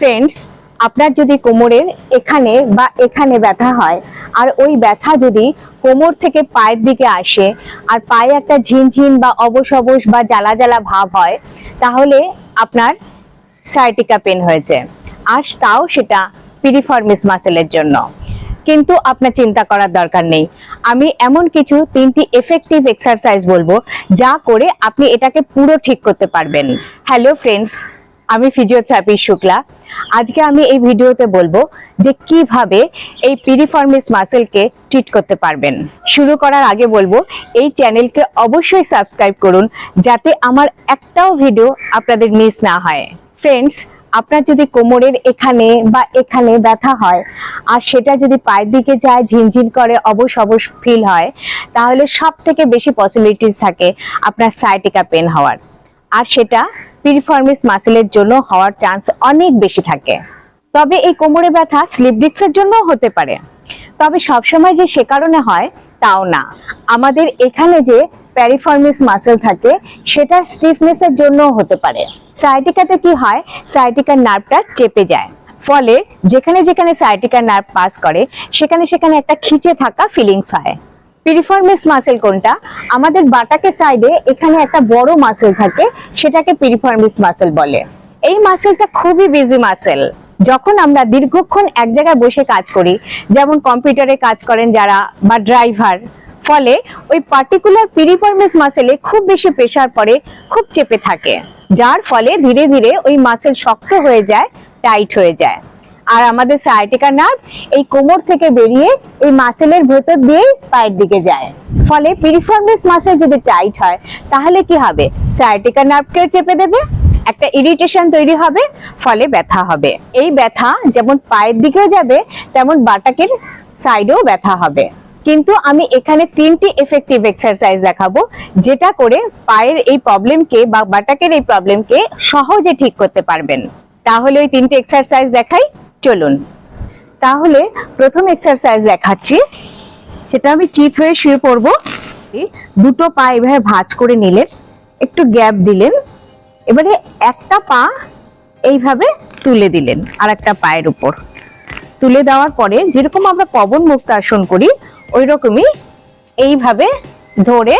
Friends আপনার যদি কোমরের এখানে বা এখানে ব্যথা হয়, আর ওই ব্যথা যদি কোমর থেকে পায়ের দিকে আসে, আর পায়ে একটা ঝিনঝিন বা অবশ বা জ্বালা জ্বালা ভাব হয়, তাহলে আপনার সাইটিকা পেন হয়েছে। আর তাও সেটা পিরিফর্মিস মাসেলের জন্য। কিন্তু আপনার চিন্তা করার দরকার নেই। আমি এমন কিছু তিনটি এফেক্টিভ এক্সারসাইজ বলব, যা করে আপনি এটাকে পুরো ঠিক করতে পারবেন। হ্যালো ফ্রেন্ডস আমি ফিজিওথেরাপি শুক্লা। আজকে আমি এই ভিডিওতে বলব যে কীভাবে এই পিরিফর্মিস মাসেলকে ট্রিট করতে পারবেন। শুরু করার আগে বলব, এই চ্যানেলকে অবশ্যই সাবস্ক্রাইব করুন, যাতে আমার একটাও ভিডিও আপনাদের মিস না হয়। ফ্রেন্ডস আপনার যদি কোমরের এখানে বা এখানে ব্যথা হয়, আর সেটা যদি পায়ের দিকে যায়, ঝিনঝিন করে, অবশ অবশ ফিল হয়, তাহলে সব থেকে বেশি পসিবিলিটিস থাকে আপনার সাইটিকা পেন হওয়ার। আর সেটা পিরিফর্মিস মাসেলের জন্য হওয়ার চান্স অনেক বেশি থাকে। তবে এই কোমরে ব্যথা স্লিপ ডিস্কের জন্য হতে পারে। তবে সবসময় যে সে কারণে হয়, তাও না। আমাদের এখানে যে প্যারিফর্মিস মাসেল থাকে সেটা স্টিফনেসের জন্য হতে পারে। সাইটিকাতে কি হয়? সাইটিকার নার্ভটা চেপে যায়। ফলে যেখানে যেখানে সাইটিকার নার্ভ পাস করে, সেখানে সেখানে একটা খিচে থাকা ফিলিংস হয়। পিরিফর্মিস মাসেল কোনটা? আমাদের বাটাকে সাইডে এখানে একটা বড় মাসেল থাকে, সেটাকে পিরিফর্মিস মাসেল বলে। এই মাসেলটা খুবই বিজি মাসেল যখন আমরা দীর্ঘক্ষণ এক জায়গায় বসে কাজ করি, যেমন কম্পিউটারে কাজ করেন যারা বা ড্রাইভার ফলে ওই পার্টিকুলার পিরিফর্মিস মাসেলে খুব বেশি প্রেসার পড়ে, খুব চেপে থাকে। যার ফলে ধীরে ধীরে ওই মাসেল শক্ত হয়ে যায় টাইট হয়ে যায়। আর আমাদের সায়াটিকা নার্ভ এই কোমর থেকে বেরিয়ে এই মাসেলের ভেতর দিয়ে পায়ের দিকে যায়। ফলে পিরিফর্মিস মাসেল যদি টাইট হয়, তাহলে কি হবে? সায়াটিকা নার্ভকেও চেপে দেবে, একটা ইরিটেশন তৈরি হবে, ফলে ব্যথা হবে। এই ব্যথা যেমন পায়ের দিকেও যাবে, তেমন বাটাকের সাইডেও ব্যথা হবে। কিন্তু আমি এখানে তিনটি এফেক্টিভ এক্সারসাইজ দেখাবো, যেটা করে পায়ের এই প্রবলেমকে বা বাটাকের এই প্রবলেমকে সহজে ঠিক করতে পারবেন। তাহলে ওই তিনটি এক্সারসাইজ দেখাই। চলুন। তাহলে প্রথম এক্সারসাইজ দেখাচ্ছি। সেটা আমি চিত হয়ে শুয়ে পড়ব। দুটো পা এভাবে ভাঁজ করে নিলেন, একটু গ্যাপ দিলেন, এবারে একটা পা এইভাবে তুলে দিলেন আর একটা পায়ের উপর। তুলে দেওয়ার পরে যেরকম আমরা পবন মুক্ত আসন করি ওই রকমই এইভাবে ধরে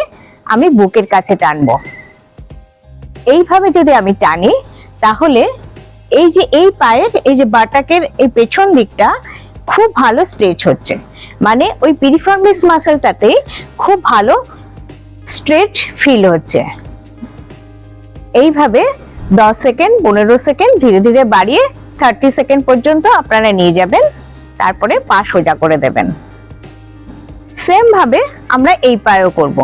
আমি বুকের কাছে টানবো। এইভাবে যদি আমি টানি, তাহলে এই যে এই পায়ের, এই যে বাটাকের এই পেছন দিকটা খুব ভালো স্ট্রেচ হচ্ছে। মানে ওই পিরিফর্মিস মাসেলটাতে খুব ভালো স্ট্রেচ ফিল হচ্ছে। এইভাবে দশ সেকেন্ড পনেরো সেকেন্ড ধীরে ধীরে বাড়িয়ে থার্টি সেকেন্ড পর্যন্ত আপনারা নিয়ে যাবেন, তারপরে পা সোজা করে দেবেন। সেম ভাবে আমরা এই পায়েও করব।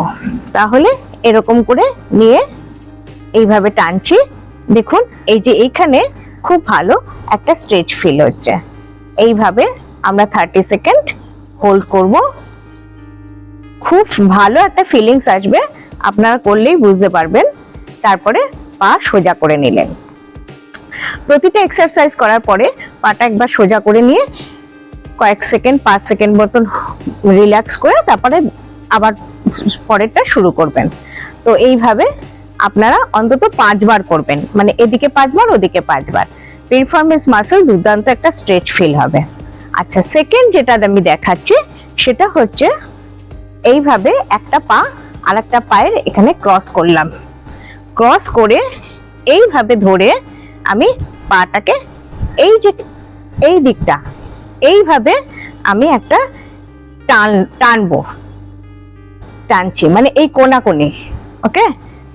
তাহলে এরকম করে নিয়ে এইভাবে টানছি। দেখুন, এই যে এইখানে খুব ভালো একটা স্ট্রেচ ফিল হচ্ছে। এইভাবে আমরা থার্টি সেকেন্ড হোল্ড করব। খুব ভালো একটা ফিলিংস আসবে, আপনারা করলেই বুঝতে পারবেন। তারপরে পা সোজা করে নিলেন। প্রতিটা এক্সারসাইজ করার পরে পাটা একবার সোজা করে নিয়ে কয়েক সেকেন্ড পাঁচ সেকেন্ড মতন রিল্যাক্স করে তারপরে আবার পরেরটা শুরু করবেন। তো এইভাবে আপনারা অন্তত পাঁচবার করবেন। মানে এদিকে পাঁচবার, ওদিকে পাঁচবার। পেরফরমেন্স মাসেল দুর্দান্ত একটা স্ট্রেচ ফিল হবে। আচ্ছা সেকেন্ড যেটা আমি দেখাচ্ছি, সেটা হচ্ছে এইভাবে একটা পা আর একটা পায়ের এখানে ক্রস করলাম। ক্রস করে এইভাবে ধরে আমি পাটাকে এই যে, এই দিকটা, এইভাবে আমি একটা টান, টানবো। টানছি মানে এই কোনা কোণে ওকে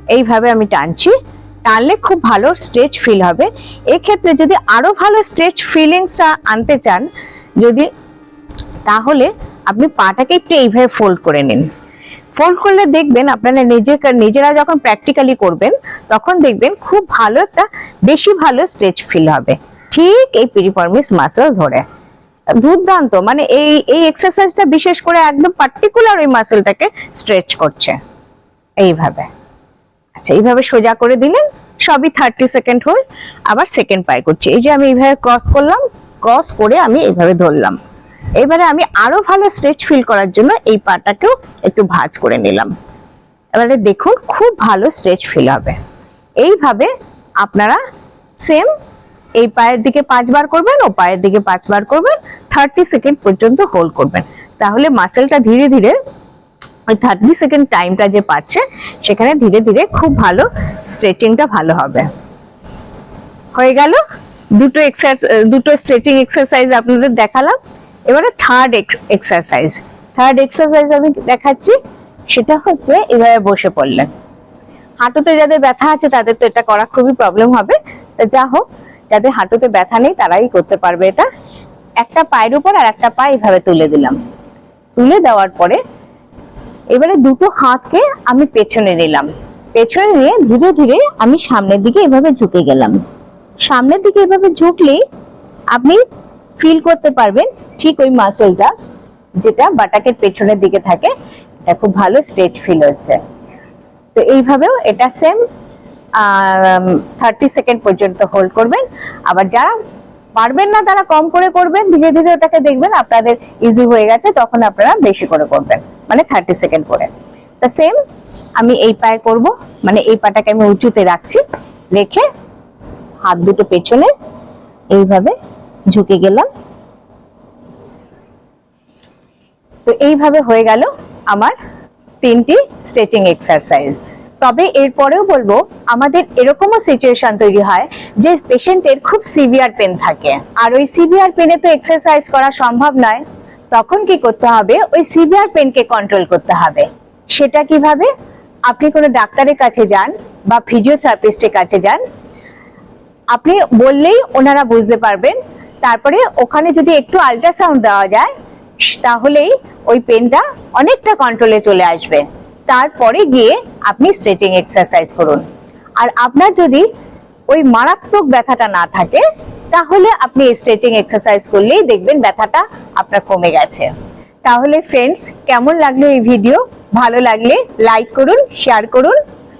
এইভাবে আমি টানছি। টানলে খুব ভালো স্ট্রেচ ফিল হবে। এক্ষেত্রে যদি আরও ভালো স্ট্রেচ ফিলিংসটা আনতে চান, যদি তাহলে আপনি পাটাকে একটু এইভাবে ফোল্ড করে নিন। ফোল্ড করলে দেখবেন আপনারা নিজে নিজেরা যখন প্র্যাকটিক্যালি করবেন, তখন দেখবেন খুব ভালো একটা, বেশি ভালো স্ট্রেচ ফিল হবে। ঠিক এই পিরিফর্মিস মাসেল ধরে। দুর্দান্ত মানে এই এই এক্সারসাইজটা বিশেষ করে একদম পার্টিকুলার ওই মাসেলটাকে স্ট্রেচ করছে। এইভাবে। আচ্ছা এইভাবে সোজা করে দিলেন, সবই থার্টি সেকেন্ড হল, আবার সেকেন্ড পাই করছি। এই যে আমি এইভাবে ক্রস করলাম ক্রস করে আমি এইভাবে ধরলাম। এবারে আমি আরও ভালো স্ট্রেচ ফিল করার জন্য এই পাটাকেও একটু ভাঁজ করে নিলাম। এবারে দেখুন, খুব ভালো স্ট্রেচ ফিল হবে। এইভাবে আপনারা সেম এই পায়ের দিকে পাঁচবার করবেন, ও পায়ের দিকে পাঁচবার করবেন থার্টি সেকেন্ড পর্যন্ত হোল্ড করবেন। তাহলে মাসেলটা ধীরে ধীরে ওই থার্টি সেকেন্ড টাইমটা যে পাচ্ছে, সেখানে ধীরে ধীরে খুব ভালো স্ট্রেচিংটা ভালো হবে। হয়ে গেল? দুটো এক্সারসাইজ দুটো স্ট্রেচিং এক্সারসাইজ আপনাদের দেখালাম। এবারে থার্ড এক্সারসাইজ থার্ড এক্সারসাইজ আমি দেখাচ্ছি, সেটা হচ্ছে এভাবে বসে পড়লেন। হাঁটুতে যাদের ব্যথা আছে, তাদের তো এটা করা খুবই প্রবলেম হবে। তা যা হোক, যাদের হাঁটুতে ব্যথা নেই, তারাই করতে পারবে এটা। একটা পায়ের উপর আর একটা পা এভাবে তুলে দিলাম। তুলে দেওয়ার পরে এবারে দুটো হাতকে আমি পেছনে নিলাম। পেছনে নিয়ে ধীরে ধীরে আমি সামনের দিকে এভাবে ঝুঁকে গেলাম। সামনের দিকে এভাবে ঝুঁকলেই আপনি ফিল করতে পারবেন ঠিক ওই মাসেলটা যেটা বাটাকের পেছনের দিকে থাকে। এটা খুব ভালো স্ট্রেচ ফিল হচ্ছে। তো এইভাবেও এটা সেম থার্টি সেকেন্ড পর্যন্ত হোল্ড করবেন। আবার যারা পারবেন না তারা কম করে করবেন, ধীরে ধীরে ওটাকে দেখবেন আপনাদের ইজি হয়ে গেছে, তখন আপনারা বেশি করে করবেন মানে থার্টি সেকেন্ড করে। তা সেম আমি এই পায়ে করব মানে এই পাটাকে আমি উঁচুতে রাখছি, রেখে হাত দুটো পেছনে এইভাবে ঝুঁকে গেলাম। তো এইভাবে হয়ে গেল আমার তিনটি স্ট্রেচিং এক্সারসাইজ তবে এরপরেও বলব, আমাদের এরকমও সিচুয়েশন তৈরি হয় যে পেশেন্টের খুব সিভিয়ার পেন থাকে। আর ওই সিভিয়ার পেনে তো এক্সারসাইজ করা সম্ভব নয়। তখন কি করতে হবে? ওই সিভিয়ার পেনকে কন্ট্রোল করতে হবে। সেটা কীভাবে? আপনি কোনো ডাক্তারের কাছে যান বা ফিজিওথেরাপিস্টের কাছে যান। আপনি বললেই ওনারা বুঝতে পারবেন। তারপরে ওখানে যদি একটু আল্ট্রাসাউন্ড দেওয়া যায়, তাহলেই ওই পেনটা অনেকটা কন্ট্রোলে চলে আসবে। তারপরে গিয়ে আপনি স্ট্রেচিং এক্সারসাইজ করুন। আর আপনার যদি ওই মারাত্মক ব্যথাটা না থাকে, তাহলে আপনি স্ট্রেচিং এক্সারসাইজ করলেই দেখবেন ব্যথাটা আপনার কমে গেছে। তাহলে ফ্রেন্ডস কেমন লাগল এই ভিডিও ভালো লাগলে লাইক করুন শেয়ার করুন।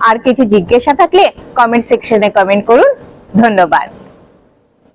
আর কিছু জিজ্ঞাসা থাকলে কমেন্ট সেকশনে কমেন্ট করুন। ধন্যবাদ।